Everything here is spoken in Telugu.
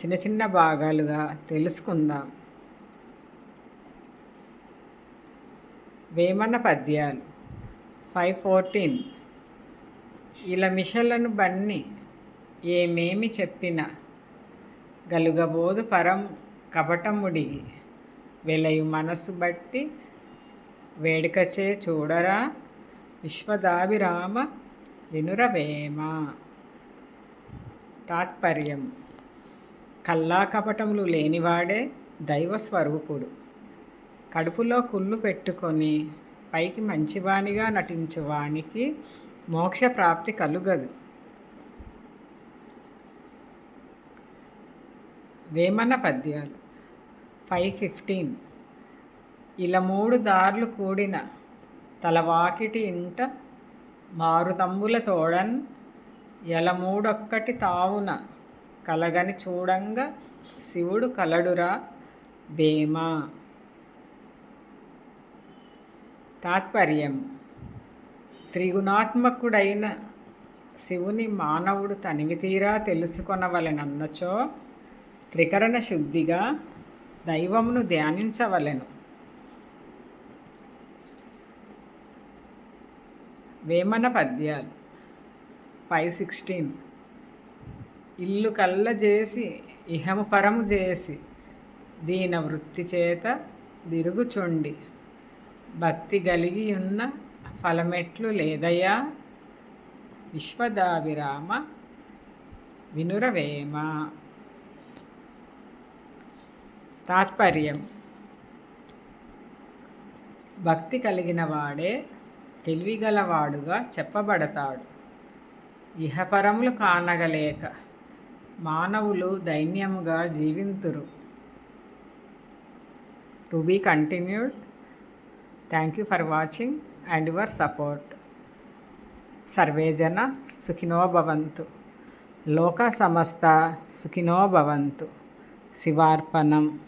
చిన్న చిన్న భాగాలుగా తెలుసుకుందాం. వేమన పద్యాలు. Five fourteen. ఇలా మిషలను బన్ని ఏమేమి చెప్పిన గలుగబోదు పరం కపటముడి వెలయు మనసు బట్టి వేడుకచే చూడరా విశ్వదాభిరామ వినురవేమ తాత్పర్యం. కల్లా కపటములు లేనివాడే దైవ స్వరూపుడు కడుపులో కుళ్ళు పెట్టుకొని పైకి మంచివానిగా నటించేవానికి మోక్ష ప్రాప్తి కలుగదు. వేమన పద్యాలు. Five fifteen. ఇలా మూడు దారులు కూడిన తలవాకిటి ఇంట మారుతంబుల తోడన్ ఎలమూడొక్కటి తావున కలగని చూడంగా శివుడు కలడురా భేమ. తాత్పర్యం. త్రిగుణాత్మకుడైన శివుని మానవుడు తనివితీరా తెలుసుకొనవలెనన్నచో త్రికరణ శుద్ధిగా దైవమును ధ్యానించవలెను. వేమన పద్యాలు. Five sixteen. ఇల్లు కల్ల చేసి ఇహము పరము చేసి దీన వృత్తి చేత దిరుగుచుండి భక్తి కలిగి ఉన్న ఫలమెట్లు లేదయా? విశ్వదావిరామ వినురవేమ. తాత్పర్యం. భక్తి కలిగిన వాడే తెలివిగలవాడుగా చెప్పబడతాడు. ఇహపరములు కానగలేక మానవులు దైన్యముగా జీవింతురు. To be continued. Thank you for watching and your support. సర్వేజన సుఖినోభవంతు సుఖినో భవంతు. లోక సమస్త సుఖినో భవంతు. శివార్పణం.